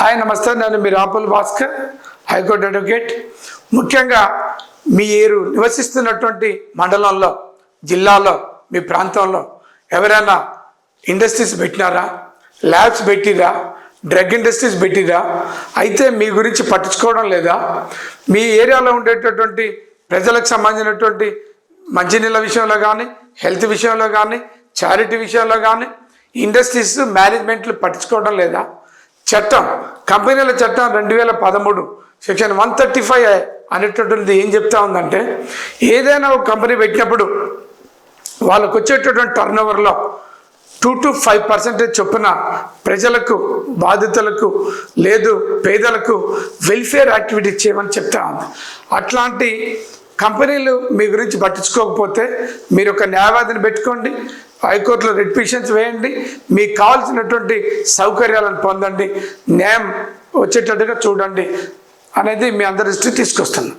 Hi నమస్తే. నేను మీ రాపుల్ భాస్కర్ హైకోర్టు అడ్వకేట్. ముఖ్యంగా మీరు నివసిస్తున్నటువంటి మండలంలో జిల్లాలో మీ ప్రాంతంలో ఎవరైనా ఇండస్ట్రీస్ పెట్టినారా? ల్యాబ్స్ పెట్టిరా? డ్రగ్ ఇండస్ట్రీస్ పెట్టిరా? అయితే మీ గురించి పట్టించుకోవడం లేదా? మీ ఏరియాలో ఉండేటటువంటి ప్రజలకు సంబంధించినటువంటి మంచినీళ్ళ విషయంలో కానీ హెల్త్ విషయంలో కానీ చారిటీ విషయంలో కానీ ఇండస్ట్రీస్ మేనేజ్మెంట్లు పట్టించుకోవడం లేదా? చట్టం కంపెనీల చట్టం రెండు వేల పదమూడు సెక్షన్ వన్ థర్టీ ఫైవ్ అనేటటువంటిది ఏం చెప్తా ఉందంటే ఏదైనా ఒక కంపెనీ పెట్టినప్పుడు వాళ్ళకు వచ్చేటటువంటి టర్న్ ఓవర్లో టూ టు ఫైవ్ పర్సెంటేజ్ చొప్పున ప్రజలకు బాధితులకు లేదు పేదలకు వెల్ఫేర్ యాక్టివిటీ చేయమని చెప్తా ఉంది. అట్లాంటి కంపెనీలు మీ గురించి పట్టించుకోకపోతే మీరు ఒక న్యాయవాదిని పెట్టుకోండి హైకోర్టులో రిట్ పిటిషన్స్ వేయండి మీకు కావాల్సినటువంటి సౌకర్యాలను పొందండి న్యాయం వచ్చేటట్టుగా చూడండి అనేది మీ అందరి దృష్టికి తీసుకొస్తున్నాను.